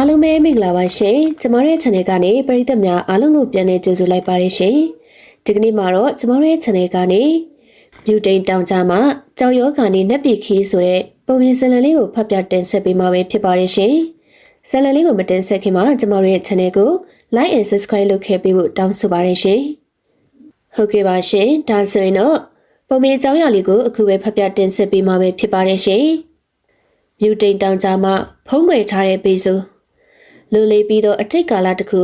အားလုံးပဲမင်္ဂလာပါရှင်ကျမတို့ရဲ့ channel ကနေပရိသတ်များအားလုံးကိုပြန်လည်ကြိုဆိုလိုက်ပါတယ်ရှင်ဒီကနေ့မှာတော့ကျမတို့ရဲ့ channel ကနေမြူတိန်တောင်ကြားမှာကြောင်ရောဂါနဲ့နက်ပီခီးဆိုတဲ့ပုံပြင်ဇာတ်လမ်းလေးကိုဖတ်ပြတင်ဆက်ပေးမှာပဲဖြစ်ပါတယ်ရှင်ဇာတ်လမ်းလေးကိုမတင်ဆက်ခင်မှာကျမတို့ရဲ့ channel ကို like and subscribe လုပ်ခဲ့ပေးဖို့တောင်းဆိုပါတယ်ရှင်ဟုတ်ကဲ့ပါရှင်ဒါဆိုရင်တော့ပုံပြင်အကြောင်းအရာလေးကိုအခုပဲဖတ်ပြတင်ဆက်ပေးမှာပဲဖြစ်ပါတယ်ရှင်မြူတိန်တောင်ကြားမှာဖုံးကွယ်ထားတဲ့ပေစိုး လူလေးပြီးတော့အထိတ်ကာလတစ်ခု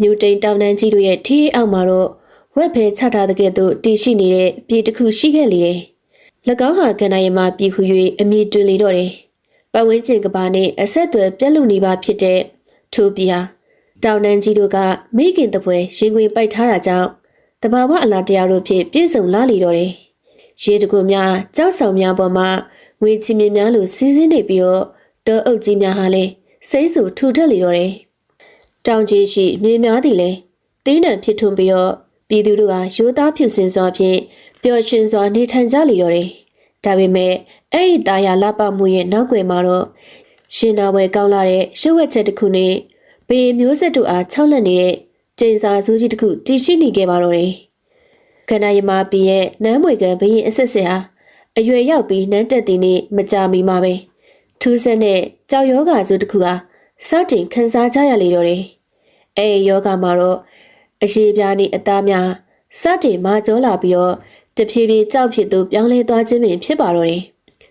မြူတိန်တောင်တန်းကြီးတို့ရဲ့ထီးအောက်မှာတော့ဝက်ဖဲချထားတဲ့ကဲ့သို့တည်ရှိနေတဲ့ပြည်တစ်ခုရှိခဲ့လေတယ်။၎င်းဟာကန္နာရမပြည်ခု၍အမိတွင်လေတော့တယ်။ပတ်ဝန်းကျင်ကဘာနဲ့အဆက်အသွယ်ပြက်လူနေပါဖြစ်တဲ့ထိုပြည်ဟာတောင်တန်းကြီးတို့ကမိခင်တပွဲရင်ခွင်ပိုက်ထားတာကြောင့်တဘာဝအလားတရားတို့ဖြင့်ပြည့်စုံလာလေတော့တယ်။ရေတကူများကြောက်ဆောင်များပေါ်မှာငွေချီမြင်များလိုစီးစင်းနေပြီးတော့တောအုပ်ကြီးများဟာလည်း စိတ်ဆူထူထက်လေတော့တယ်။တောင်ကြီးရှိမြေများသည်လည်းတင်းနံဖြစ်ထွန်းပြီးတော့ပြည်သူတို့ဟာရိုးသားဖြူစင်စွာဖြင့်ပျော်ရွှင်စွာနေထိုင်ကြလေတော့တယ်။ဒါပေမဲ့အဲ့ဒီတာယာလပမှုရဲ့နောက်ွယ်မှာတော့ရှင်နာဝယ်ကောင်းလာတဲ့ရှုပ်ဝက်ချက်တစ်ခုနဲ့ဘေးမျိုးဆက်တို့အားခြောက်လက်နေတဲ့ကျင်းစာစူးကြီးတစ်ခုတည်ရှိနေခဲ့ပါတော့တယ်။ခန္ဓာယမပီရဲ့နမ်းမွေကံဘရင်အဆက်ဆက်ဟာအရွယ်ရောက်ပြီးနန်းတက်တဲ့နေ့မကြမီမှာပဲ ထူးဆန်းတဲ့ကြောက်ယောဂါစုတစ်ခုဟာစတင်ခန်းစားကြရလေတော့တယ်။အဲယောဂါမှာတော့အရှိပြားနဲ့အသားများစတင်မာကျောလာပြီးတော့တဖြည်းဖြည်းကြောက်ဖြစ်သူပြောင်းလဲသွားခြင်းပင်ဖြစ်ပါတော့တယ်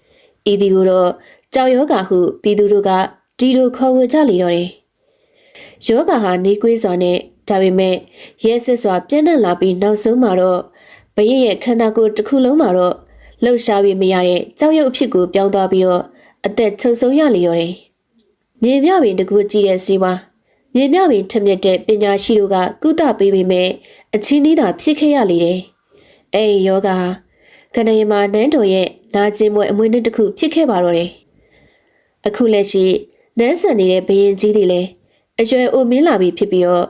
။ဤဒီကိုတော့ကြောက်ယောဂါဟုပြည်သူတို့ကဒီလိုခေါ်ဝေကြလေတော့တယ်။ယောဂါဟာနေကွေးစွာနဲ့ဒါပေမဲ့ရဲစစ်စွာပြန့်နှံ့လာပြီးနောက်ဆုံးမှာတော့ဘရင်ရဲ့ခန္ဓာကိုယ်တစ်ခုလုံးမှာတော့လှုပ်ရှားပြီးမရတဲ့ကြောက်ရွံ့အဖြစ်ကိုပြောင်းသွားပြီးတော့ အသက်ချုပ်ဆုံးရလေရောတယ်။မြေမြပင်တကူကြည့်တဲ့စီဝါမြေမြပင်ထက်မြက်တဲ့ပညာရှိတို့ကကုသပေးပေမဲ့အချင်းနီးသာဖြစ်ခဲ့ရလေတယ်။အဲဒီယောဂါခဏရမနန်းတော်ရဲ့နာကျင်ပွဲအမွေနှစ်တစ်ခုဖြစ်ခဲ့ပါတော့တယ်။အခုလက်ရှိနန်းဆန်နေတဲ့ဘရင်ကြီးတွေလည်းအရွယ်အိုမင်းလာပြီဖြစ်ပြီးတော့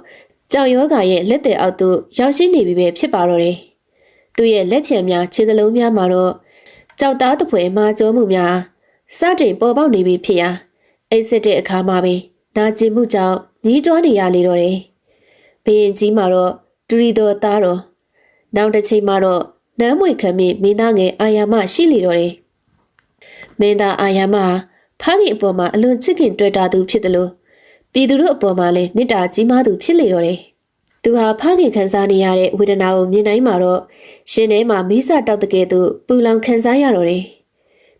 ကြောင်ယောဂါရဲ့လက်တဲ့အောက်သို့ရောက်ရှိနေပြီပဲဖြစ်ပါတော့တယ်။သူ့ရဲ့လက်ဖြံများခြေသလုံးများမှာတော့ကြောက်သားတပွဲမှာကျိုးမှုများ စတင်ပေါ်ပေါက်နေပြီဖြစ်ရာအိတ်စစ်တဲ့အခါမှာပင်နာကျင်မှုကြောင့်ညီးတွားနေရလေတော့တယ်။ဘရင်ကြီးမှာတော့ဒူရီတော်သားတော်နောက်တစ်ချိန်မှာတော့နမ်းမွေခံမိမင်းသားငယ်အာယာမရှိလေတော့တယ်။မင်းသားအာယာမဖခင်အပေါ်မှာအလွန်ချစ်ခင်တွေ့တာသူဖြစ်တယ်လို့ပြည်သူတို့အပေါ်မှာလည်းမေတ္တာကြီးမားသူဖြစ်လေတော့တယ်။သူဟာဖခင်ခံစားနေရတဲ့ဝေဒနာကိုမြင်နိုင်မှာတော့ရှင်ထဲမှာမိစတောက်တကယ်သူပူလောင်ခံစားရတော့တယ်။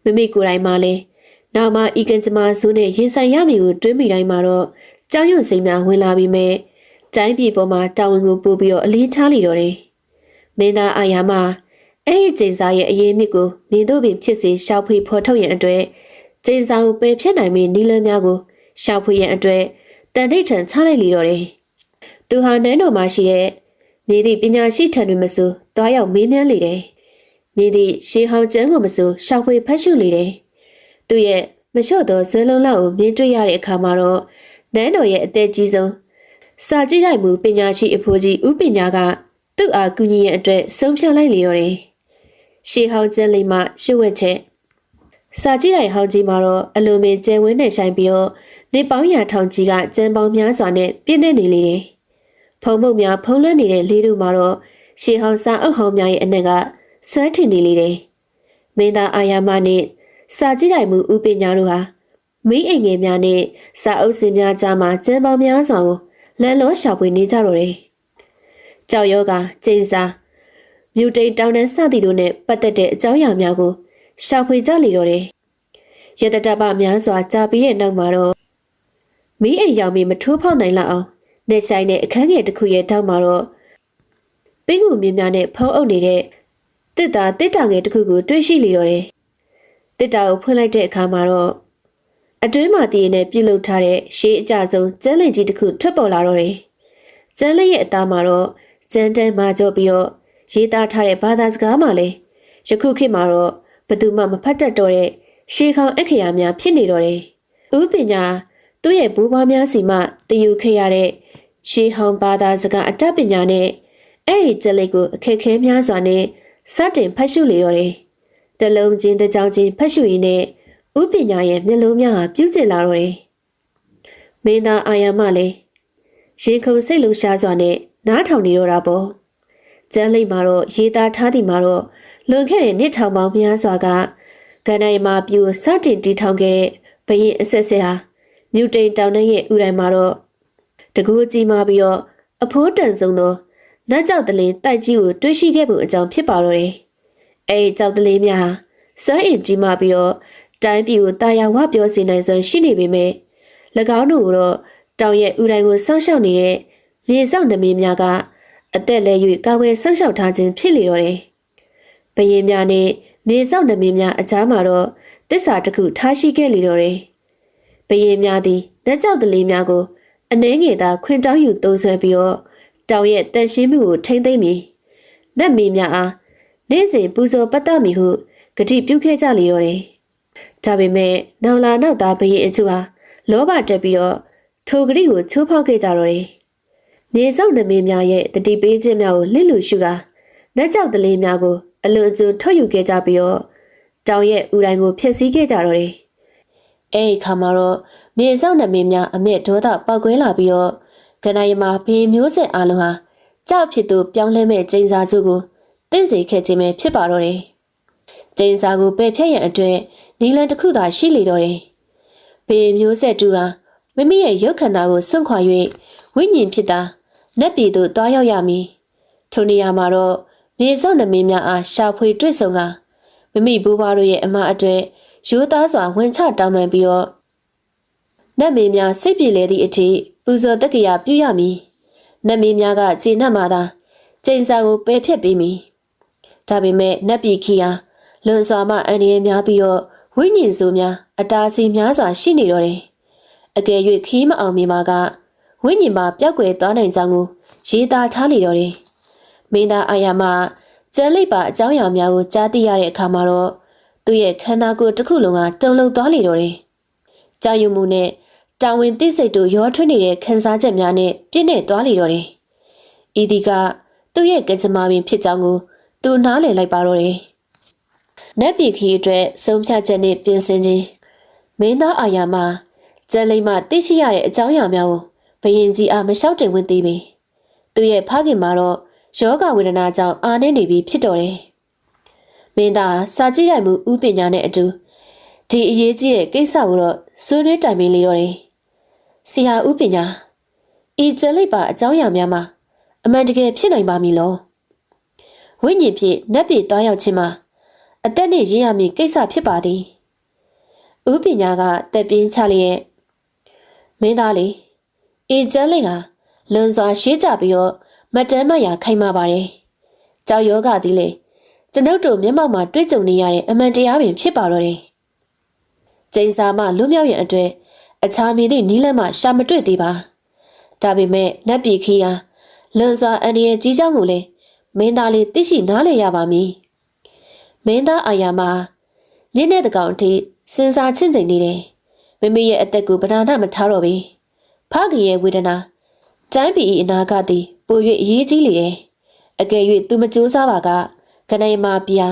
မိမိကိုယ်တိုင်မှလည်းနောက်မှဤကံကြမ္မာစုနဲ့ရင်ဆိုင်ရမည်ကိုတွေးမိတိုင်းမှာတော့ကြောင်ရွံ့စိမ်များဝင်လာပြီးမဲ့တိုင်းပြည်ပေါ်မှာတာဝန်ကိုပို့ပြီးတော့အလေးထားလိတော့တယ်။မင်းသားအာယာမအဲ့ဒီကျင်းစာရဲ့အရေးမြစ်ကိုမြင်တို့ပင်ဖြစ်စေရှောက်ဖွေဖော်ထုတ်ရန်အတွက်ကျင်းစာကိုပယ်ဖြတ်နိုင်မည့်နည်းလမ်းများကိုရှောက်ဖွေရန်အတွက်တန်တိတ်ထန်ချလိုက်လိတော့တယ်။သူဟာနန်းတော်မှာရှိတဲ့မြေသည့်ပညာရှိထံတွင်မဆိုတွားရောက်မေးမြန်းလေတယ်။ မြေသည့်ရှေးဟောင်းကျမ်းကိုမဆိုရှောက်ဖွေဖတ်ရှုလေတယ်။သူရဲ့မလျှော့သောဇွဲလုံးလောက်ကိုမြင်တွေ့ရတဲ့အခါမှာတော့နန်းတော်ရဲ့အသက်ကြီးဆုံးစာကြည့်လိုက်မှုပညာရှိအဖိုးကြီးဥပညာကသူ့အားကူညီရန်အတွက်ဆုံးဖြတ်လိုက်လေတော့တယ်။ရှေးဟောင်းကျမ်းလိမ့်မှရှုပ်ဝက်ချက်စာကြည့်လိုက်ဟောင်းကြီးမှာတော့အလိုမင်းကျဲဝင်းနဲ့ဆိုင်ပြီးတော့နေပေါင်းရာထောင်ကြီးကကျန်းပေါင်းများစွာနဲ့ပြည့်နေနေလေတယ်။ဖုံမုတ်များဖုံးလွှမ်းနေတဲ့လေးတို့မှာတော့ရှေးဟောင်းစာအုပ်ဟောင်းများရဲ့အနက်က ဆွဲထင်နေလေတယ်။မင်းသားအာယာမနဲ့စာကြည့်လိုက်မှုဥပညာတို့ဟာမိအိမ်ငယ်များနဲ့စာအုပ်စင်များကြားမှာကျန်းပေါင်းများစွာကိုလမ်းလောရှာဖွေနေကြတော့တယ်။ကြောက်ယောဂကျင်းစာမြူတိန်တောင်တန်းစသည်တို့နဲ့ပတ်သက်တဲ့အကြောင်းအရာများကိုရှာဖွေကြလေတော့တယ်။ရတတပများစွာကြာပြီးတဲ့နောက်မှာတော့မိအိမ်ရောက်ပြီးမထိုးဖောက်နိုင်လောက်အောင်နေဆိုင်တဲ့အခန်းငယ်တစ်ခုရဲ့တောက်မှာတော့ပင်းကူမြင်းများနဲ့ဖုံးအုပ်နေတဲ့ တစ်တာတစ်တာငယ်တစ်ခုကိုတွေ့ရှိလေတော့တယ်။တစ်တာကိုဖွင့်လိုက်တဲ့အခါမှာတော့အတွင်းမှာတည်နေပြုတ်လုထားတဲ့ရှေးအကြဆုံးကျန်းလင်ကြီးတစ်ခုထွက်ပေါ်လာတော့တယ်။ကျန်းလင်ရဲ့အသားမှာတော့ကျန်းတန်းမာကြောပြီးတော့ရေးသားထားတဲ့ဘာသာစကားမှလည်းယခုခေတ်မှာတော့ဘယ်သူမှမဖတ်တတ်တော့တဲ့ရှေးခေါင်အခရာများဖြစ်နေတော့တယ်။ဥပညာသူ့ရဲ့ဘူပွားများစီမှတည်ယူခဲ့ရတဲ့ရှေးဟောင်းဘာသာစကားအတတ်ပညာနဲ့အဲ့ဒီကျလိတ်ကိုအခက်ခဲများစွာနဲ့ စတင်ဖတ်ရှုလေတော့တယ်။တလုံးချင်းတစ်ကြောင်ချင်းဖတ်ရှုရင်းနဲ့ဥပညာရဲ့မျက်လုံးများဟာပြုကျလာတော့တယ်။မင်းသားအာယာမလည်းရင်ခုန်စိတ်လှရှားစွာနဲ့နားထောင်နေတော့တာပေါ့ကျန်းလိပ်မှာတော့ရေးသားထားသည်မှာတော့လွန်ခဲ့တဲ့နှစ်ထောင်ပေါင်းများစွာကကန္နိုင်မှာပြူစတင်တီထောင်ခဲ့တဲ့ဘရင်အဆက်ဆက်ဟာမြူတိန်တောင်နှင်းရဲ့ဥတိုင်းမှာတော့တကူကြီးမှပြီးတော့အဖိုးတန်ဆုံးသော နတ်ကြောက်တလင်းတိုက်ကြီးကိုတွေးရှိခဲ့ပုံအကြောင်းဖြစ်ပါတော့တယ်။အဲဒီကြောက်တလင်းများဟာစွမ်းအင်ကြီးမှပြီးတော့တိုင်းပြည်ကိုတာယာဝပြောစေနိုင်စွမ်းရှိနေပေမဲ့၎င်းတို့ကတော့တောင်ရဲ့ဥတိုင်းကိုစောင့်ရှောက်နေတဲ့မြေစောင့်နှမင်းများကအသက်လဲ၍ကာဝယ်စောင့်ရှောက်ထားခြင်းဖြစ်လေတော့တယ်။ဘရင်များနဲ့မြေစောင့်နှမင်းများအကြားမှာတော့တစ္ဆာတစ်ခုထားရှိခဲ့လေတော့တယ်။ဘရင်များသည်လက်ကြောက်တလေးများကိုအနှဲငယ်သာခွင်တောင်းယူသုံးဆွဲပြီးတော့ တောင်ရဲ့တန်ရှင်းမှုကိုထိမ့်သိမ့်မည်။နတ်မင်းများအားနေ့စဉ်ပူဇော်ပတ်သက်မည်ဟုဂတိပြုခဲ့ကြလေတော့တယ်။ဒါပေမဲ့နောင်လာနောက်သားဘရင်အကျိုးဟာလောဘတက်ပြီးတော့ထိုဂတိကိုချိုးဖောက်ခဲ့ကြတော့တယ်။မြေစောက်နှမင်းများရဲ့တတိပေးခြင်းများကိုလစ်လူရှုကာနတ်ကြောက်တလေးများကိုအလွန်အကျွံထုတ်ယူခဲ့ကြပြီးတော့တောင်ရဲ့ဥတိုင်းကိုဖျက်ဆီးခဲ့ကြတော့တယ်။အဲဒီခါမှာတော့မြေစောက်နှမင်းများအမျက်ဒေါသပောက်ကွဲလာပြီးတော့ ကနယမဘေးမျိုးဆက်အလုံးဟာကြောက်ဖြစ်သူပြောင်းလဲမဲ့ကျင်းစာစုကိုတင့်စေခဲ့ခြင်းပဲဖြစ်ပါတော့တယ်။ကျင်းစာကိုပယ်ဖြတ်ရန်အတွက်နီလန်တစ်ခုသာရှိလေတော့တယ်။ဘေးမျိုးဆက်တူဟာမိမိရဲ့ရုပ်ခန္ဓာကိုစွန့်ခွာ၍ဝိညာဉ်ဖြစ်တာနတ်ပြည်သို့တွားရောက်ရမည်။ထိုနေရာမှာတော့မြေစောက်နှမင်းများအားရှာဖွေတွေ့ဆုံကမိမိဘိုးဘွားတို့ရဲ့အမအတွက်ရိုးသားစွာဝင်ချတောင်းပန်ပြီးတော့ နတ်မင်းများစိတ်ပြေလေသည့်အထိပူဇော်တက္ကရာပြုရမည်နတ်မင်းများကခြေနှက်မှသာကျိန်စာကိုပယ်ဖြတ်ပေးမည်ဒါပေမဲ့နတ်ပြည်ခီယာလွန်စွာမှအန္တရာယ်များပြီးတော့ဝိညာဉ်စုများအတားစီများစွာရှိနေတော့တယ်အကယ်၍ခီးမအောင်မြင်ပါကဝိညာဉ်မှာပျောက်ကွယ်သွားနိုင်ကြောင်းကိုရေးသားထားလေတော့တယ်မင်းသားအာယာမကျန်လိပ်ပါအကြောင်းအရာများကိုကြားသိရတဲ့အခါမှာတော့သူ့ရဲ့ခန္ဓာကိုယ်တစ်ခုလုံးကတုန်လှုပ်သွားလေတော့တယ်ကြောက်ရွံ့မှုနဲ့ တာဝန်သိစိတ်တို့ရောထွေးနေတဲ့ခံစားချက်များနဲ့ပြည့်နေသွားလေတော့တယ်။ဤဒီကသူ့ရဲ့ကကြမ္မာပင်ဖြစ်ကြောင်းကိုသူနားလည်လိုက်ပါတော့တယ်။နတ်ပြည်ခီအတွက်ဆုံးဖြတ်ချက်နဲ့ပြင်ဆင်ခြင်းမင်းသားအာယာမကျန်လိမ့်မှသိရှိရတဲ့အကြောင်းအရာများကိုဘယင်ကြီးအားမလျှောက်တင်ဝင်သေးပေ။သူ့ရဲ့ဖခင်မှာတော့ယောဂဝေဒနာကြောင့်အာနေနေပြီဖြစ်တော်တယ်။မင်းသားစာကြည့်ရိုက်မှုဥပညာနဲ့အတူ ဒီအရေးကြီးတဲ့ကိစ္စကိုတော့ဆွေးနွေးတိုင်ပင်လေတော့တယ်။ဆရာဥပညာဤကျလိပ်ပါအကြောင်းအရာများမှာအမှန်တကယ်ဖြစ်နိုင်ပါမည်လော။ဝိညာဉ်ဖြင့်နတ်ပြည်တွားရောက်ခြင်းမှာအသက်နဲ့ရင်းရမည်ကိစ္စဖြစ်ပါသည်။ဥပညာကတက်ပြင်းချလျက်မင်းသားလေးဤကျလိပ်ဟာလွန်စွာရှေးကြပြီးတော့မတမ်းမရာခိုင်မာပါတယ်။ကြောက်ယောဂသည်လေကျွန်ုပ်တို့မျက်မှောက်မှာတွေ့ကြုံနေရတဲ့အမှန်တရားပင်ဖြစ်ပါတော့တယ်။ ကျိန်စာမှလွတ်မြောက်ရန်အတွက်အခြားမည်သည့်နီးလန်းမှရှာမတွေ့သေးပါ။ဒါပေမဲ့နတ်ပြည်ခီယာလွန်စွာအန္တရာယ်ကြီးကြောင်းကိုလည်းမင်းသားလေးသိရှိနားလည်ရပါမည်။မင်းသားအာယာမညနေတကောင်အထိစဉ်းစားချင့်ချိန်နေတယ်။မိမိရဲ့အသက်ကိုဗဒနာမထားတော့ဘူး။ဖခင်ရဲ့ဝေဒနာတိုင်းပြည်၏အနာဂတ်သည်ပို၍အရေးကြီးလေတယ်။အကယ်၍သူမကြိုးစားပါကခဏမာပြာ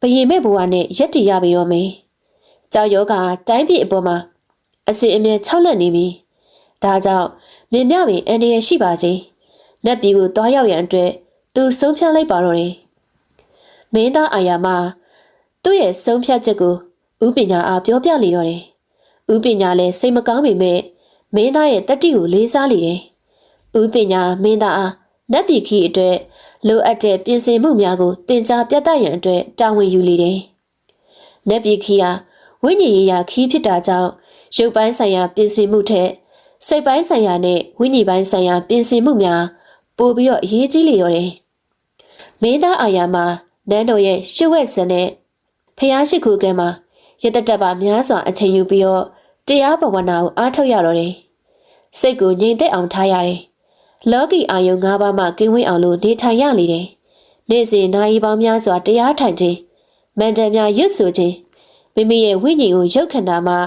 ဘယင်မဲ့ဘဝနဲ့ရက်တည်ရပြီရောမယ်။ ကြောက်ယောဂတိုင်းပြည်အပေါ်မှာအစီအမြဲ၆လက်နေပြီ။ဒါကြောင့်မြင်မြပင်အန္တရာယ်ရှိပါစေ။နတ်ပြည်ကိုတွားရောက်ရန်အတွက်သူဆုံးဖြတ်လိုက်ပါတော့တယ်။မင်းသားအာယာမသူ့ရဲ့ဆုံးဖြတ်ချက်ကိုဥပညာအားပြောပြလေတော့တယ်။ဥပညာလည်းစိတ်မကောင်းပေမဲ့မင်းသားရဲ့တတိကိုလေးစားလေတယ်။ဥပညာမင်းသားအားနတ်ပြည်ခီအတွက်လိုအပ်တဲ့ပြင်ဆင်မှုများကိုတင် जा ပြသရန်အတွက်တာဝန်ယူလေတယ်။နတ်ပြည်ခီဟာ ဝိညာဉ်ရေးရာခီးဖြစ်တာကြောင့်ရုပ်ပိုင်းဆိုင်ရာပြင်ဆင်မှုထက်စိတ်ပိုင်းဆိုင်ရာနဲ့ဝိညာဉ်ပိုင်းဆိုင်ရာပြင်ဆင်မှုများပိုပြီးတော့အရေးကြီးလေရောတယ်။မင်းသားအာယာမှာနန်းတော်ရဲ့ရှစ်ဝက်စံနဲ့ဖျားရှိခိုးကဲမှာရတတက်ပါများစွာအချိန်ယူပြီးတော့တရားဘဝနာကိုအားထုတ်ရတော့တယ်။စိတ်ကိုငြိမ်သက်အောင်ထားရတယ်။လောကီအာယုံ၅ပါးမှကင်းဝေးအောင်လို့နေထိုင်ရလေတယ်။နေ့စဉ်နိုင်ပေါင်းများစွာတရားထိုင်ခြင်းမန္တန်များရွတ်ဆိုခြင်း မိမိရဲ့ဝိညာဉ်ကိုရုပ်ခန္ဓာမှာ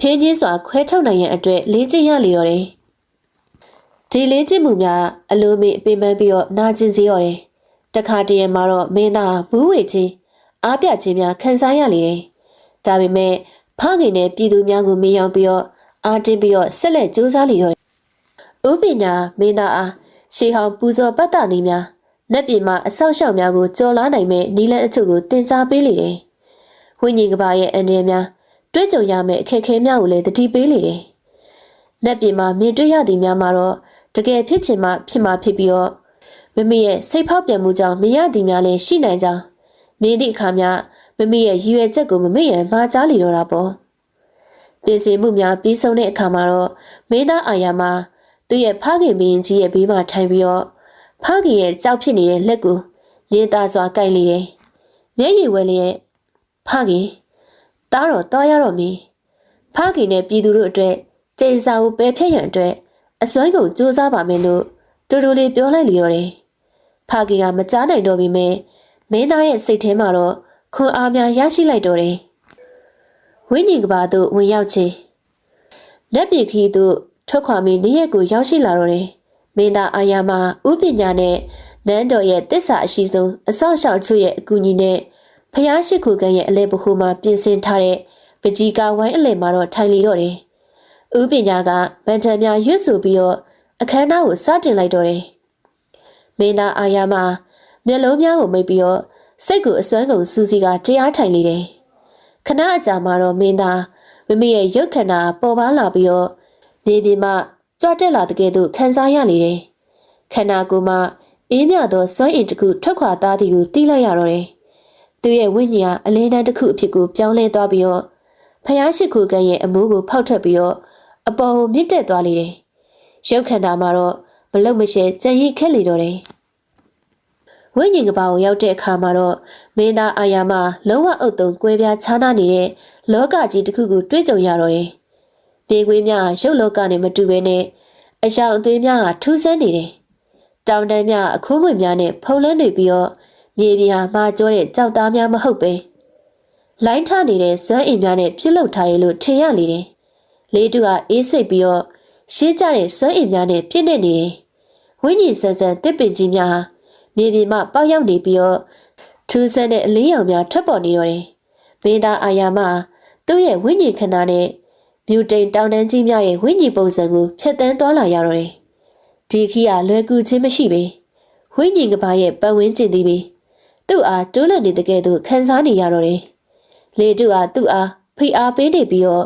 ဖြင်းချင်းစွာခွဲထုတ်နိုင်ရန်အတွက်လေ့ကျင့်ရလေတော့တယ်။ဒီလေ့ကျင့်မှုများအလိုမေအပင်ပန်းပြီးတော့နာကျင်စေရတယ်။တခါတည်းမှာတော့မင်းသားဘူးဝေချင်းအားပြခြင်းများခံစားရလေတယ်။ဒါပေမဲ့ဖခင်နဲ့ပြည်သူများကိုမေးရောက်ပြီးတော့အားတင်းပြီးတော့ဆက်လက်ကြိုးစားလီတော့ဥပညာမင်းသားအားရှေဟောင်ပူဇော်ပတ်တာနေများနက်ပြည်မှာအဆောက်အအုံများကိုကြော်လာနိုင်မဲ့နီလန်အချို့ကိုတင် जा ပေးလေတယ် ဝိညာဉ်ကဘာရဲ့အန္တရာယ်များတွေ့ကြုံရမယ့်အခက်အခဲများကိုလည်းတတိပေးလေတယ်နက်ပြည်မှာမြင်တွေ့ရသည်များမှာတော့တကယ်ဖြစ်ချင်မှဖြစ်မှဖြစ်ပြီးတော့မမေရဲ့စိတ်ဖောက်ပြန်မှုကြောင့်မရသည်များလည်းရှိနိုင်ကြောင်းမြင်သည့်အခါများမမေရဲ့ရည်ရွယ်ချက်ကိုမမေ့ရန်မှားကြားလီတော့တာပေါ့ပြင်ဆင်မှုများပြီးဆုံးတဲ့အခါမှာတော့မင်းသားအာယာမှာသူ့ရဲ့ဖခင်မင်းကြီးရဲ့ဘေးမှာထိုင်ပြီးတော့ဖခင်ရဲ့ကြောက်ဖြစ်နေတဲ့လက်ကိုလင်းသားစွာကိုက်လေတယ်။မျက်ရည်ဝဲလျက် ဖခင်တားတော့တားရတော့မင်းဖခင်နဲ့ပြည်သူတို့အတွက်ကျိန်စာကိုပယ်ဖျက်ရန်အတွက်အစွမ်းကုန်စူးစမ်းပါမယ်လို့တူတူလေးပြောလိုက်လီတော့တယ်။ဖခင်ကမကြားနိုင်တော့ပြီမဲ့မင်းသားရဲ့စိတ်ထဲမှာတော့ခွန်အားများရရှိလိုက်တော့တယ်။ဝိညာဉ်ကဘာသို့ဝင်ရောက်ခြင်းလက်ပြခီးသို့ထွက်ခွာပြီးနေရက်ကိုရောက်ရှိလာတော့တယ်။မင်းသားအာယာမဥပညာနဲ့နန်းတော်ရဲ့တစ္ဆာအရှိဆုံးအဆောက်အအုံချွရဲ့အကူအညီနဲ့ ဖျားရှိခိုကန်ရဲ့အလဲပခုမှာပြင်ဆင်ထားတဲ့ပကြီးကဝိုင်းအလဲမှာတော့ထိုင်လီတော့တယ်။ဥပညာကဗန်တန်များရွတ်ဆိုပြီးတော့အခမ်းအနားကိုစတင်လိုက်တော့တယ်။မင်းသားအာယာမမျက်လုံးများကိုမိတ်ပြီးတော့စိတ်ကိုအစွမ်းကုန်စူးစီကတရားထိုင်လေတယ်။ခဏအကြာမှာတော့မင်းသားမမေရဲ့ရုပ်ခန္ဓာပေါ်ပါလာပြီးတော့မြေပြင်မှကြွတက်လာတဲ့ကဲ့သို့ခံစားရလေတယ်။ခန္ဓာကိုယ်မှာအေးမြသောစွမ်းအင်တစ်ခုထွက်ခွာသားသည်ကိုသိလိုက်ရတော့တယ်။ သူရဲ့ဝိညာဉ်ကအလင်းတန်းတစ်ခုအဖြစ်ကိုပြောင်းလဲသွားပြီးတော့ဖယားရှိခိုကန်ရဲ့အမိုးကိုဖောက်ထွက်ပြီးတော့အပေါ်ကိုမြင့်တက်သွားလေတယ်။ရုပ်ခန္ဓာမှာတော့မလုံမရှဲကြံရည်ခက်လေတော့တယ်။ဝိညာဉ်ကဘာကိုရောက်တဲ့အခါမှာတော့မင်းသားအာယာမလုံးဝအုပ်တုံကွဲပြားခြားနားနေတဲ့လောကကြီးတစ်ခုကိုတွေ့ကြုံရတော့တယ်။ပြေခွေးများရုပ်လောကနဲ့မတူဘဲနဲ့အယောင်အသွေးများကထူးဆန်းနေတယ်။တောင်တန်းများအခိုးငွေများနဲ့ဖုံးလွှမ်းနေပြီးတော့ မြေပြင်ဟာမှာကျိုးတဲ့ကြောက်သားများမဟုတ်ပဲ။လိုင်းထနေတဲ့ဇွမ်းအင်များနဲ့ပြုတ်လုထားရလို့ထင်ရလေတယ်။လေးတူကအေးစိတ်ပြီးတော့ရှင်းကြတဲ့ဇွမ်းအင်များနဲ့ပြည့်နေနေတယ်။ဝိညာဉ်ဆန်ဆန်တစ်ပင်ကြီးများဟာမြေပြင်မှပေါက်ရောက်နေပြီးတော့ထူးဆန်းတဲ့အလင်းရောင်များထွက်ပေါ်နေတော့တယ်။ဘေးသားအာယာမသူ့ရဲ့ဝိညာဉ်ခန္ဓာနဲ့မြူတိန်တောင်တန်းကြီးများရဲ့ဝိညာဉ်ပုံစံကိုဖျက်ဆီးသွားလာရတော့တယ်။ဒီခီးကလွယ်ကူခြင်းမရှိပေ။ဝိညာဉ်ကဘာရဲ့ပတ်ဝန်းကျင်သည်ပေ။ သူ့အားတိုးလက်နေတဲ့ကဲ့သို့ခံစားနေရတော့တယ်။လေတုအားသူ့အားဖိအားပေးနေပြီးတော့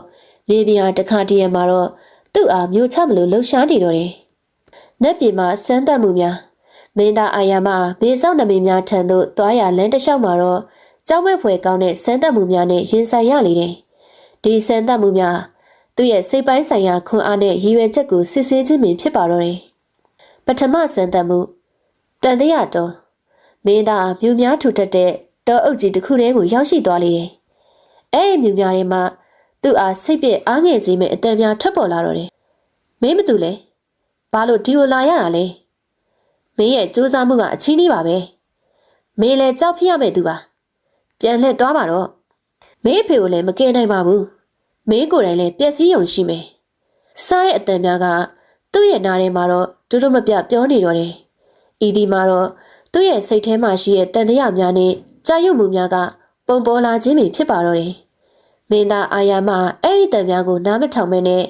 မြေပြင်ဟာတစ်ခါတည်းရမှာတော့သူ့အားမျိုးချမလို့လှုပ်ရှားနေတော့တယ်။နက်ပြေမှာစမ်းသပ်မှုများမင်းသားအာယာမဘေးဆောက်နမင်းများထံသို့သွားရလမ်းတစ်လျှောက်မှာတော့ကြောက်မဲ့ဖွယ်ကောင်းတဲ့စမ်းသပ်မှုများနဲ့ရင်ဆိုင်ရလေတယ်။ဒီစမ်းသပ်မှုများသူ့ရဲ့စိတ်ပိုင်းဆိုင်ရာခွန်အားနဲ့ရည်ရွယ်ချက်ကိုစစ်ဆေးခြင်းပင်ဖြစ်ပါတော့တယ်။ပထမစမ်းသပ်မှုတန်တရားတော် မင်းသားမြူများထူထပ်တဲ့တောအုပ်ကြီးတစ်ခုတည်းကိုရောက်ရှိသွားလေတယ်။အဲ့ဒီမြူများထဲမှာသူ့အားစိတ်ပြည့်အားငယ်စေမယ့်အတန်များထွက်ပေါ်လာတော့တယ်။မင်းမတူလဲ။ဘာလို့ဒီကိုလာရတာလဲ။မင်းရဲ့စူးစမ်းမှုကအချင်းကြီးပါပဲ။မင်းလည်းကြောက်ဖြစ်ရမယ့်သူပါ။ပြန်လှည့်သွားပါတော့။မင်းအဖေကိုလည်းမကယ်နိုင်ပါဘူး။မင်းကိုယ်တိုင်လည်းပျက်စီးရုံရှိမယ်။စားတဲ့အတန်များကသူ့ရဲ့နားထဲမှာတော့ဒုဒမပြပြောနေတော့တယ်။ဤဒီမှာတော့ သူ့ရဲ့စိတ်ထဲမှာရှိတဲ့တန်တရားများနဲ့ကြာရုပ်မှုများကပုံပေါ်လာခြင်းပင်ဖြစ်ပါတော့တယ်။မင်းသားအာယာမအဲ့ဒီတန်များကိုနားမထောင်မဲနဲ့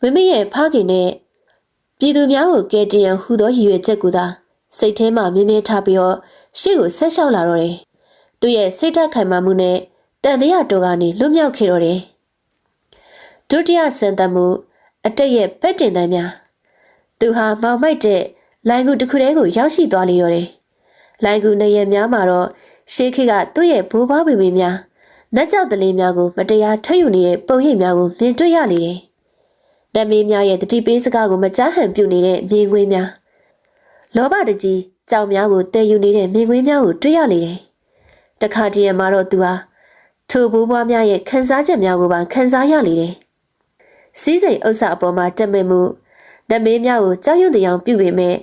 မိမိရဲ့ဖခင်နဲ့ပြည်သူများကိုကယ်တင်ရန်ဟူသောရည်ရွယ်ချက်ကိုသာစိတ်ထဲမှာမြင်းမြဲထားပြီးတော့ရှေ့ကိုဆက်လျှောက်လာတော့တယ်။သူရဲ့စိတ်ဓာတ်ခိုင်မာမှုနဲ့တန်တရားတော်ကနေလွတ်မြောက်ခဲ့တော့တယ်။ဒုတိယစံတမှုအတက်ရဲ့ဖက်တင်တန်းများသူဟာမောင်မိုက်တဲ့လိုင်ကူတစ်ခုတည်းကိုရောက်ရှိသွားလေတော့တယ်။ လိုင်ကူနေရများမှာတော့ရှေးခေတ်ကသူ့ရဲ့ဘိုးဘွားပင်ပင်များနတ်ကြောက်တလင်းများကိုမတရားထည့်ယူနေတဲ့ပုံရိပ်များကိုမြင်တွေ့ရလေတယ်။နတ်မင်းများရဲ့တတိပေးစကားကိုမကြားဟန်ပြုနေတဲ့မြင်ကွင်းများလောဘတကြီးကြောင်များကိုတည်ယူနေတဲ့မြင်ကွင်းများကိုတွေ့ရလေတယ်။တခါတည်းမှာတော့သူဟာထိုဘိုးဘွားများရဲ့ခန်းစားချက်များကိုပါခန်းစားရလေတယ်။စီးစိမ်ဥစ္စာအပေါ်မှာတက်မဲ့မှုနတ်မင်းများကိုကြောက်ရွံ့တရားပြုပေမဲ့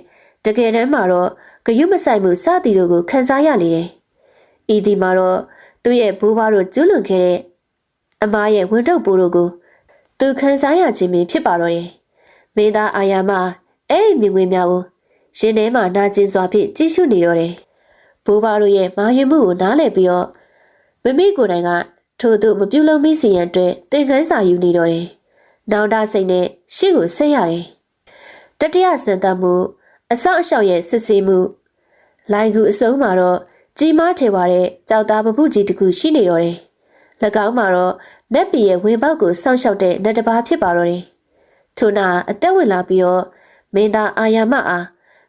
တကယ်တမ်းမှာတော့ ဂယုမဆိုင်မှုစသည်တို့ကိုခန်းစားရလေတယ်။ဤဒီမှာတော့သူ့ရဲ့ဘိုးဘွားတို့ကျွလွန်ခဲ့တဲ့အမားရဲ့ဝန်ထုတ်ပိုးတို့ကိုသူခန်းစားရခြင်းပင်ဖြစ်ပါတော့တယ်။မင်းသားအာယာမအဲ့ဒီမြင်ကွင်းများကိုရင်ထဲမှာနာကျင်စွာဖြင့်ကြည့်ရှုနေတော့တယ်။ဘိုးဘွားတို့ရဲ့မာယွင်မှုကိုနားလည်ပြီးတော့မမိကိုယ်တိုင်ကထို့သူမပြုတ်လုံးမိစီရန်အတွက်သင်ခန်းစာယူနေတော့တယ်။နောင်တစိတ်နဲ့ရှေ့ကိုဆက်ရတယ်တတိယစံတတ်မှု အဆောက်အအုံရဲ့စစ်ဆေးမှုလိုင်ကူအစုံမှာတော့ကြီးမားထေပါတဲ့ကြောက်သားပပုကြီးတစ်ခုရှိနေတော့တယ်၎င်းမှာတော့နက်ပီရဲ့ဝင်ပေါက်ကိုစောင့်ရှောက်တဲ့နတ်တစ်ပါးဖြစ်ပါတော့တယ်ထို့နာအသက်ဝင်လာပြီးတော့မင်းသားအာယာမအား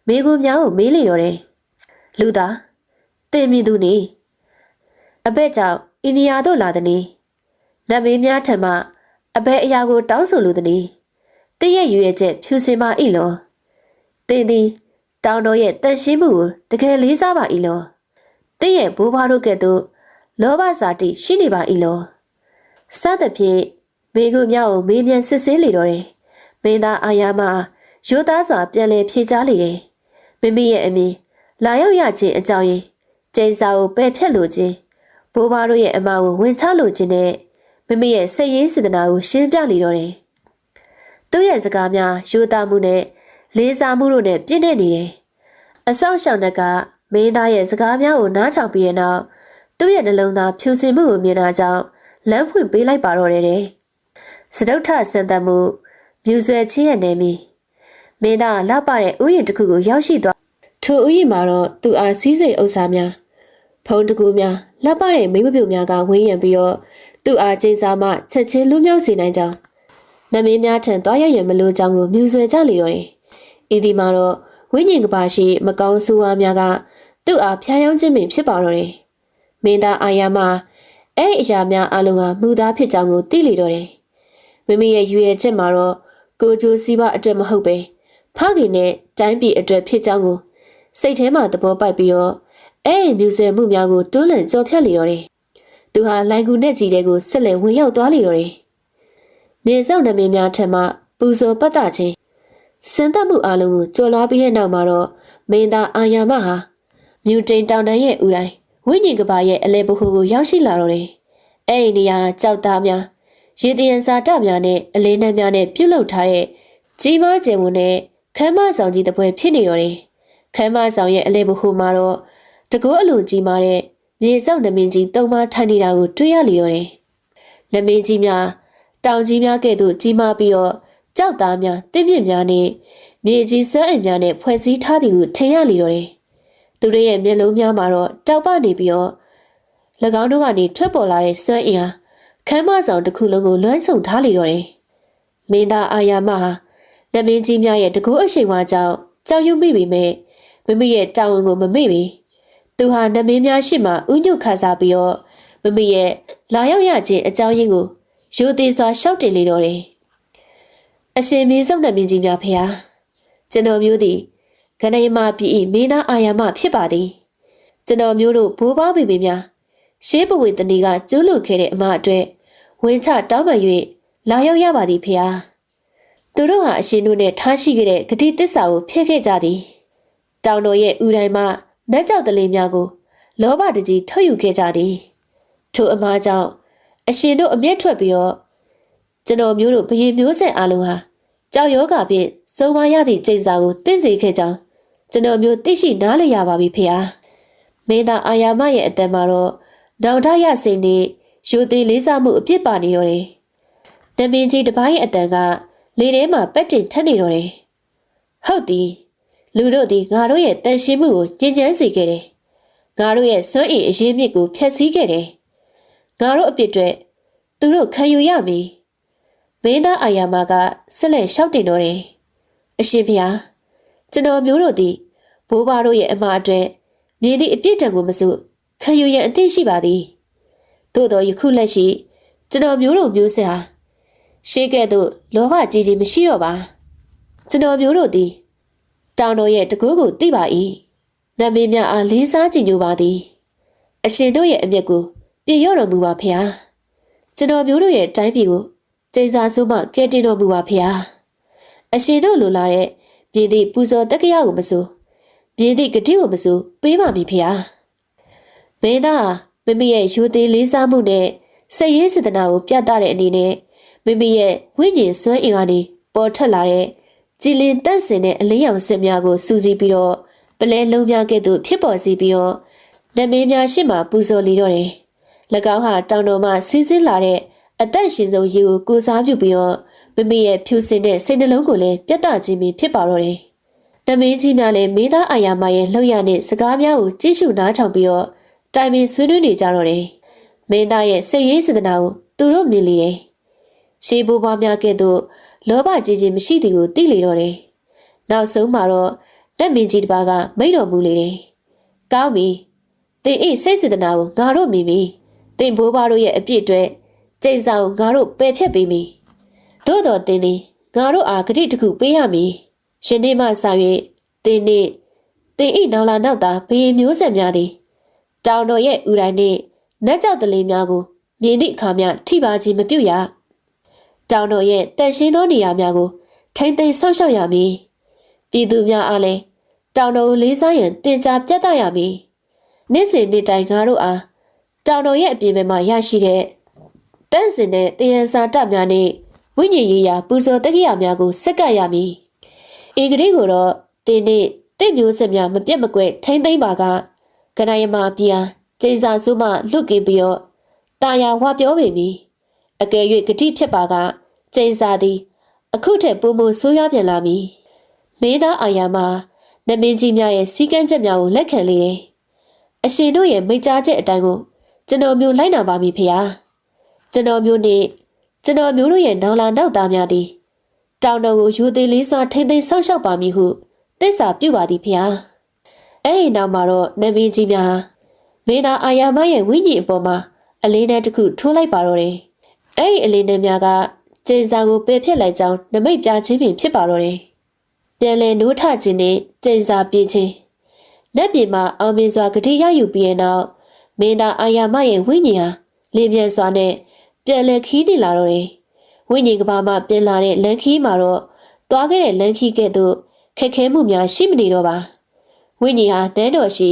မိကူများကိုမေးလေတော့တယ်လူသားတင်မြင့်သူနေအဘက်ကြောင့်အိန္ဒိယသို့လာသည်နေနတ်မင်းများထံမှအဘက်အရာကိုတောင်းဆိုလိုသည်နေတည့်ရဲ့ရွေချက်ဖြူစင်ပါ၏လော တင်သည်တောင်းတော်ရဲ့တန်ရှင်းမှုကိုတကယ်လေးစားပါ၏လောတည့်ရဲ့ဘိုးဘွားတို့ကဲ့သို့လောဘစာတိရှိနေပါ၏လောစသဖြင့်မိကူများကိုမေးမြန်းစစ်ဆေးလေတော့တယ်မင်းသားအာယာမရိုးသားစွာပြန်လည်ဖြေကြားလေတယ်မိမိရဲ့အမိလာရောက်ရခြင်းအကြောင်းရင်းကျိန်စာကိုပယ်ဖြတ်လိုခြင်းဘိုးဘွားတို့ရဲ့အမကိုဝင်ချလိုခြင်းနဲ့မိမိရဲ့စိတ်ရင်းစေတနာကိုရှင်းပြလေတော့တယ်သူ့ရဲ့စကားများရိုးသားမှုနဲ့ လေးစားမှုတို့နဲ့ပြည့်နေနေတယ်အဆောက်ရှောင်တဲ့ကမင်းသားရဲ့စကားများကိုနားထောင်ပြီးတဲ့နောက်သူ့ရဲ့နှလုံးသားဖြူစင်မှုကိုမြင်တာကြောင့်လမ်းဖွင့်ပေးလိုက်ပါတော့တယ်တဲ့စတုထစံတမှုမြူဆွဲချင်းရဲ့နေမီမင်းသားလှပတဲ့ဥယျာဉ်တစ်ခုကိုရောက်ရှိသွားထိုဥယျာဉ်မှာတော့သူအားစည်းစိမ်ဥစ္စာများဖုံးတကူများလှပတဲ့မိမပြုတ်များကဝင်းရံပြီးတော့သူ့အားကျင်းစားမှချက်ချင်းလွတ်မြောက်စေနိုင်ကြောင်းနမင်းများထံသွားရရမလို့ကြောင်းကိုမြူဆွဲကြလေတော့တယ် ဤဒီမှာတော့ဝိညာဉ်ကပါရှိမကောင်းဆိုးဝါးများကသူ့အားဖျားယောင်းခြင်းပင်ဖြစ်ပါတော့တယ်မင်းသားအာယာမအဲ့ဒီအရာများအလုံးကမူသားဖြစ်ကြောင်းကိုသိလေတော့တယ်မိမိရဲ့ရွေရဲ့ချက်မှာတော့ကိုကျိုးစည်းပါအတွက်မဟုတ်ပဲဖခင်နဲ့တိုင်းပြည်အတွက်ဖြစ်ကြောင်းကိုစိတ်ထဲမှာသဘောပိုက်ပြီးတော့အဲ့ဒီမြူဆွဲမှုများကိုတွန်းလှန်ကြော်ဖြတ်လေတော့တယ်သူဟာလိုင်ကူနဲ့ကြီးတဲ့ကိုဆက်လက်ဝင်ရောက်သွားလေတော့တယ်မြေစောက်နမင်းများထက်မှပူဇော်ပတ်တာချင်း စံတက်မှုအလုံးကိုကြော်လွားပြီးတဲ့နောက်မှာတော့မင်းသားအာယာမဟာမြူတိန်တောင်တန်းရဲ့ဦးတိုင်းဝိညာဉ်ကဘာရဲ့အလဲပခုကိုရောက်ရှိလာတော့တယ်။အဲ့ဒီနေရာကြောက်သားများရေတရင်စာတများနဲ့အလေးနှက်များနဲ့ပြုတ်လုထားတဲ့ကြီးမားကျယ်ဝန်းတဲ့ခမ်းမဆောင်ကြီးတစ်ပွဲဖြစ်နေတော့တယ်။ခမ်းမဆောင်ရဲ့အလဲပခုမှာတော့တကောအလိုကြီးမားတဲ့မြေစောက်နမင်းကြီးတုံးမထိုင်နေတာကိုတွေ့ရလေတော့တယ်။နမင်းကြီးများတောင်ကြီးများကဲ့သို့ကြီးမားပြီးတော့ ကြောက်သားများတင့်မြင့်များနဲ့မြေကြီးစွမ်းအင်များနဲ့ဖွဲ့စည်းထားသည်ကိုထင်ရလေတော့တယ်။သူတို့ရဲ့မျက်လုံးများမှာတော့တောက်ပနေပြီးတော့၎င်းတို့ကနေထွက်ပေါ်လာတဲ့စွမ်းအင်ဟာခမ်းမဆောင်တစ်ခုလုံးကိုလွှမ်းခြုံထားလေတော့တယ်။မင်းသားအာယာမဟာနမင်းကြီးများရဲ့တကူအရှိန်ဝါကြောင့်ကြောက်ရွံ့မိပေမဲ့မိမိရဲ့တာဝန်ကိုမမေ့ပေ။သူဟာနမင်းများရှိမှဥညွတ်ခါစားပြီးတော့မိမိရဲ့လာရောက်ရခြင်းအကြောင်းရင်းကိုရိုသေစွာရှောက်တင်လေတော့တယ်။ အရှင်မင်းစုံနမင်းကြီးများဖေဟာကျွန်တော်မျိုးသည်ခဏယမပြည်ဤမင်းသားအာယာမဖြစ်ပါသည်ကျွန်တော်မျိုးတို့ဘိုးဘွားပေပေများရှေးပဝေတဏီကကျူးလွန်ခဲ့တဲ့အမအတွက်ဝင်ချတောင်းပန်၍လာရောက်ရပါသည်ဖေဟာသူတို့ဟာအရှင်တို့နဲ့ထားရှိခဲ့တဲ့ဂတိတစ္ဆာကိုဖျက်ခဲ့ကြသည်တောင်တော်ရဲ့ဥတိုင်းမှနတ်ကြောက်တလေးများကို လောဘတကြီးထုတ်ယူခဲ့ကြသည်ထိုအမားကြောင့်အရှင်တို့အမျက်ထွက်ပြီးတော့ ကျွန်တော်မျိုးတို့ဘရင်မျိုးဆက်အလုံးဟာကြောက်ယောဂဖြင့်စုံမရသည့်ကျိန်စာကိုတင့်စေခဲ့ကြောင်းကျွန်တော်မျိုးသိရှိနားလည်ရပါပြီဖေဟာမင်းသားအာယာမရဲ့အတန်မှာတော့ဒေါင်ထရစိန်နဲ့ယူသေးလေးစားမှုအပြစ်ပါနေတော့တယ်။နမင်းကြီးတပိုင်းအတန်ကလေထဲမှာပက်တင်ထက်နေတော့တယ်။ဟုတ်သည်လူတို့သည်ငါတို့ရဲ့တန်ရှင်းမှုကိုညှဉ်းချမ်းစေခဲ့တယ်။ငါတို့ရဲ့စွန့်အင်အရေးမြစ်ကိုဖျက်ဆီးခဲ့တယ်။ငါတို့အပြစ်တွေသူတို့ခံယူရမည်။ မင်းသားအာယာမကဆက်လက်လျှောက်တင်တော့တယ်။အရှင်ဖျားကျွန်တော်မျိုးတို့သည်ဘိုးဘွားတို့ရဲ့အမှားအတွက်မြည်သည့်အပြစ်ဒဏ်ကိုမစုခံယူရန်အသင့်ရှိပါသည်သို့တော်ယခုလက်ရှိကျွန်တော်မျိုးတို့မျိုးဆက်ဟာရှေးကဲ့သို့လောဘကြီးကြီးမရှိတော့ပါကျွန်တော်မျိုးတို့သည်တောင်တော်ရဲ့တကူးကိုသိပါ၏နမင်းများအားလေးစားကြည်ညိုပါသည်အရှင်တို့ရဲ့အမျက်ကိုပြေရော့တော်မူပါဖေဟာကျွန်တော်မျိုးတို့ရဲ့တိုင်းပြည်ကို ကျိန်စာဆိုးမှကဲတင်တော်မူပါဖေဟာအရှင်တို့လိုလာတဲ့ပြည်သည့်ပူဇော်တက္ကရာကိုမစိုးပြည်သည့်ဂတိကိုမစိုးပေးပါမည်ဖေဟာမင်းသားမိမိရဲ့ယူသေးလေးစားမှုနဲ့စိတ်ရင်းစေတနာကိုပြသတဲ့အနေနဲ့မိမိရဲ့ဝိညာဉ်စွမ်းအင်ကနေပေါ်ထွက်လာတဲ့ကြည်လင်တန့်စင်တဲ့အလေးရောင်စစ်များကိုစူးစီးပြီးတော့ပလဲလုံးများကဲ့သို့ဖြစ်ပေါ်စေပြီးတော့နမင်းများရှေ့မှာပူဇော်လေတော့တယ်။၎င်းဟာတောင်တော်မှစီးစင်းလာတဲ့ အသက်ရှင်ဆုံးရေကိုကိုစားပြုပြီးတော့မိမိရဲ့ဖြူစင်တဲ့စိတ်နှလုံးကိုလည်းပြတ်တခြင်းပြီးဖြစ်ပါတော့တယ်။တမင်းကြီးများလည်းမင်းသားအာယာမရဲ့လှုပ်ရတဲ့စကားများကိုကြည့်ရှုနားထောင်ပြီးတော့တိုင်ပင်ဆွေးနွေးနေကြတော့တယ်။မင်းသားရဲ့စိတ်ရင်းစေတနာကိုသူတို့မြင်လေတယ်။ရှေးဘိုးဘွားများကဲ့သို့လောဘကြီးခြင်းမရှိသည်ကိုသိလေတော့တယ်။နောက်ဆုံးမှာတော့လက်မင်းကြီးတစ်ပါးကမိတ်တော်မူလေတယ်။ကောင်းပြီ။သင်အိစိတ်စေတနာကိုငါတို့မြင်ပြီ။သင်ဘိုးဘွားတို့ရဲ့အပြစ်အတွက် ကျိန်စာကိုငါတို့ပယ်ဖြတ်ပေးမည်။သို့တော်သင်သည်ငါတို့အားဂတိတစ်ခုပေးရမည်။ရှင်နေ့မှစ၍သင်နှင့်သင်ဤနောက်လာနောက်သာဘေးမျိုးဆက်များသည်တောင်တော်ရဲ့ဥတိုင်းနှင့်နတ်ကြောက်တလေးများကိုမြင်သည့်အခါမျှထိပါခြင်းမပြုရ။တောင်တော်ရဲ့တန်ရှင်းသောနေရာများကိုထိမ့်သိမ်းဆောက်ရှောက်ရမည်။ပြည်သူများအားလည်းတောင်တော်ကိုလေးစားရန်တင် जा ပြတ်တရမည်။နေ့စဉ်နေ့တိုင်းငါတို့အားတောင်တော်ရဲ့အပြင်ဘက်မှရရှိတဲ့ တန့်စင်တဲ့တယံစာတများနဲ့ဝိညာဉ်ရေးရာပူဇော်တက္ကရာများကိုစက္ကပ်ရမည်။ဤကလေးကိုတော့တင်းနဲ့တင့်မျိုးစများမပြတ်မကွက်ထိမ့်သိမ့်ပါကကနယမပြာကျိန်စာစုမှလွတ်ကင်းပြီးတော့တာယာဝပြောပေမည်။အကယ်၍ဂတိဖြစ်ပါကကျိန်စာသည် အခုထက်ပိုမိုဆိုးရွားပြန်လာမည်။မင်းသားအာယာမနမင်းကြီးများရဲ့စီကန်းချက်များကိုလက်ခံလေတယ်။အရှင်တို့ရဲ့မိကြားချက်အတိုင်းကိုကျွန်တော်မျိုးလိုက်နာပါမည်ဖေဟာ။ ကျွန်တော်မျိုးနဲ့ကျွန်တော်မျိုးတို့ရဲ့နောင်လာနောက်သားများသည်တောင်တော်ကိုယူသေးလေးစွာထိမ့်သိမ်းဆောက်ရှောက်ပါမည်ဟုသစ္စာပြုပါသည်ဖေဟာ။အဲ့ဒီနောက်မှာတော့နမင်းကြီးများမင်းသားအာယာမရဲ့ဝိညာဉ်အပေါ်မှာအလေးနဲ့တစ်ခုထိုးလိုက်ပါတော့တယ်။အဲ့ဒီအလေးနဲ့များကကျင်းစာကိုပယ်ဖြတ်လိုက်ကြောင်းနမိတ်ပြခြင်းပင်ဖြစ်ပါတော့တယ်။ပြန်လည်နိုးထခြင်းနဲ့ကျင်းစာပြေးခြင်းလက်ပြင်မှာအောင်မြင်စွာဂတိရယူပြီးတဲ့နောက်မင်းသားအာယာမရဲ့ဝိညာဉ်ဟာလင်းမြန်စွာနဲ့ ပြန်လည်ခီးနေလာတော့တယ်။ဝိညာဉ်ကဘာမှပြန်လာတဲ့လန်ခီးမှာတော့သွားခဲ့တဲ့လန်ခီးကဲ့သို့ခက်ခဲမှုများရှိမနေတော့ပါ။ဝိညာဉ်ဟာနန်းတော်ရှိ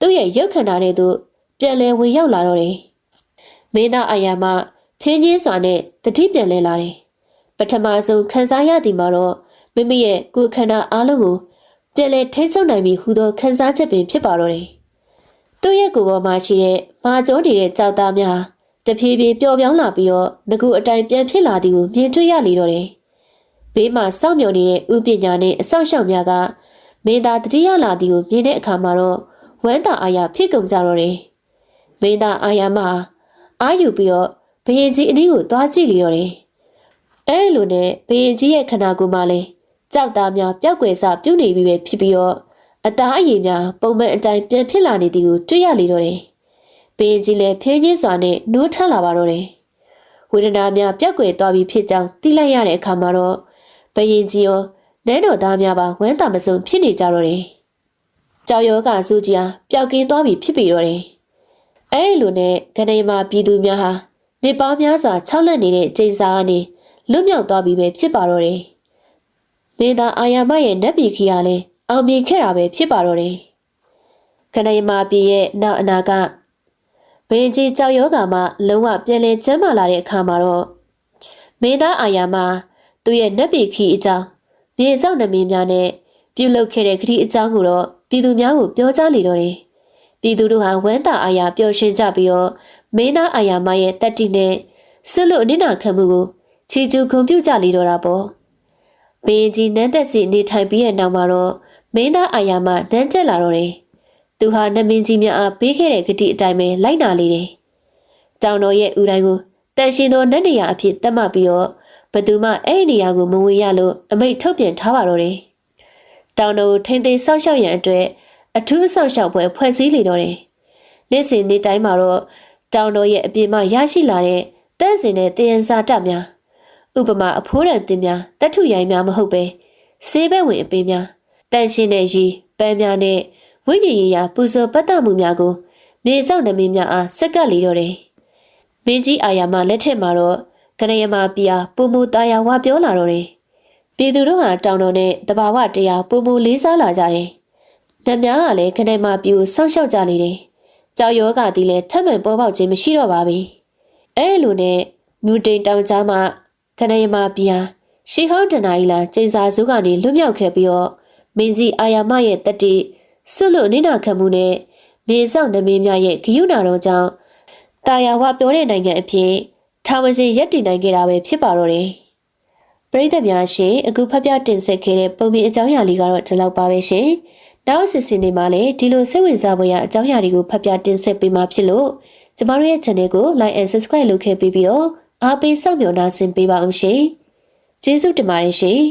သူ့ရဲ့ရုပ်ခန္ဓာနဲ့သို့ပြန်လည်ဝင်ရောက်လာတော့တယ်။မင်းသားအာယာမဖင်းချင်းစွာနဲ့တတိပြန်လဲလာတယ်။ပထမဆုံးခန်းစားရသည်မှာတော့မိမိရဲ့ကိုယ်ခန္ဓာအားလုံးကိုပြန်လဲထိချုပ်နိုင်ပြီဟူသောခန်းစားချက်ပင်ဖြစ်ပါတော့တယ်။သူ့ရဲ့ကိုယ်ပေါ်မှာရှိတဲ့မာကျောနေတဲ့ကြောက်သားများ တဖြည်းဖြည်းပျော်ပြောင်းလာပြီးတော့ငကူအတိုင်းပြန်ဖြစ်လာသည်ကိုမြင်တွေ့ရလေတော့တယ်။ဘေးမှာစောင့်မျှော်နေတဲ့ဥပညာနဲ့အဆောက်အအုံများကမင်းသားတတိယလာသည်ကိုမြင်တဲ့အခါမှာတော့ဝမ်းသာအားရဖြစ်ကုန်ကြတော့တယ်။မင်းသားအာယာမအာယူပြီးတော့ဘယင်ကြီးအနည်းကိုသွားကြည့်လေတော့တယ်။အဲလိုနဲ့ဘယင်ကြီးရဲ့ခန္ဓာကိုယ်မှာလည်းကြောက်သားများပျောက်ကွယ်စပြုတ်နေပြီပဲဖြစ်ပြီးတော့အသားအရည်များပုံမှန်အတိုင်းပြန်ဖြစ်လာနေသည်ကိုတွေ့ရလေတော့တယ်။ ဘယင်ကြီးလည်းဖင်းချင်းစွာနဲ့နိုးထလာပါတော့တယ်။ဝေဒနာများပျောက်ကွယ်သွားပြီဖြစ်ကြောင်းသိလိုက်ရတဲ့အခါမှာတော့ဘယင်ကြီးရောနန်းတော်သားများပါဝမ်းသာမဆုံးဖြစ်နေကြတော့တယ်။ကြောက်ရောဂါစုကြီးအားပျောက်ကင်းသွားပြီဖြစ်ပြီတော့တယ်။အဲလိုနဲ့ကနေမာပြည်သူများဟာနေပေါင်းများစွာခြောက်လက်နေတဲ့ကျိန်စာကနေလွတ်မြောက်သွားပြီပဲဖြစ်ပါတော့တယ်။မင်းသားအာယာမရဲ့နတ်ပြည်ခီကလည်းအောင်မြင်ခဲ့တာပဲဖြစ်ပါတော့တယ်။ကနေမာပြည်ရဲ့နောက်အနာက ဘင်းကြီးကြောက်ရောဂါမှလုံးဝပြန်လည်ကျန်းမာလာတဲ့အခါမှာတော့မင်းသားအာယာမသူ့ရဲ့နတ်ပြည်ခီအကြောင်းမြေဆောက်နှမင်းများနဲ့ပြုလုပ်ခဲ့တဲ့ခရီးအကြောင်းကိုတော့ပြည်သူများကိုပြောကြားလေတော့တယ်။ပြည်သူတို့ဟာဝမ်းသာအားရပျော်ရွှင်ကြပြီးတော့မင်းသားအာယာမရဲ့တက်တီနဲ့ဆွလွတ်အနစ်နာခံမှုကိုချီကျူးဂုဏ်ပြုကြလေတော့တာပေါ့။ဘင်းကြီးနန်းသက်စီနေထိုင်ပြီးတဲ့နောက်မှာတော့မင်းသားအာယာမနန်းကျက်လာတော့တယ်။ သူဟာနမင်းကြီးများအားပေးခဲ့တဲ့ဂတိအတိုင်းပဲလိုက်နာလေတယ်။တောင်တော်ရဲ့ဦးတိုင်းကိုတန်ရှင်သောနတ်နေရာအဖြစ်သတ်မှတ်ပြီးတော့ဘသူမှအဲ့ဒီနေရာကိုမဝင်ရလို့အမိတ်ထုတ်ပြန်ထားပါတော့တယ်။တောင်တော်ထိန်သိမ်းဆောက်ရှောက်ရန်အတွက်အထူးဆောက်ရှောက်ပွဲဖွဲ့စည်းလေတော့တယ်။နေ့စဉ်နေ့တိုင်းမှာတော့တောင်တော်ရဲ့အပြင်မှာရရှိလာတဲ့တန့်စင်တဲ့တယံစာတများဥပမာအဖိုးရန်တင်များတတ်ထုရိုင်းများမဟုတ်ပဲဆေးဘက်ဝင်အပင်များတန့်ရှင်းတဲ့ရီပန်းများနဲ့ ဝိညာဉ်ရေးရာပူဇော်ပတ်သက်မှုများကိုမြေဆောက်နှမင်းများအားစက်ကပ်လေတော့တယ်။မင်းကြီးအာယာမလက်ထက်မှာတော့ကနယမပြာပူမူတာယာဝပြောလာတော့တယ်။ပြည်သူတို့ဟာတောင်တော်နဲ့တဘာဝတရားပူမူလေးစားလာကြတယ်။နတ်များကလည်းခနေမပြူဆောင်းလျှောက်ကြလေတယ်။ကြောက်ရောဂါသည်လည်းထပ်မံပေါ်ပေါက်ခြင်းမရှိတော့ပါဘူး။အဲလိုနဲ့မြူတိန်တောင်ကြားမှာခနေမပြာရှီဟောင်းတနာကြီးလာကျင်းစာစုကနေလွတ်မြောက်ခဲ့ပြီးတော့မင်းကြီးအာယာမရဲ့တတိ ဆွလို့နိနာခံမှုနဲ့မြေဆောက်နမင်းများရဲ့ဂယုဏတော်ကြောင့်တာယာဝပြောတဲ့နိုင်ငံအဖြစ်ထာဝစဉ်ရက်တည်နိုင်ခဲ့တာပဲဖြစ်ပါတော့တယ်ပရိသတ်များရှင်အခုဖတ်ပြတင်ဆက်ခဲ့တဲ့ပုံပြင်အကြောင်းအရာလေးကတော့ဒီလောက်ပါပဲရှင်။နောက်စစ်စင်တွေမှာလည်းဒီလိုစိတ်ဝင်စားဖွယ်ရာအကြောင်းအရာတွေကိုဖတ်ပြတင်ဆက်ပေးမှာဖြစ်လို့ကျမတို့ရဲ့ channel ကို like and subscribe လုပ်ခဲ့ပြီးပြီးတော့အားပေးစောင့်မျှော်နှားဆင်ပေးပါအောင်ရှင်။ကျေးဇူးတင်ပါတယ်ရှင်။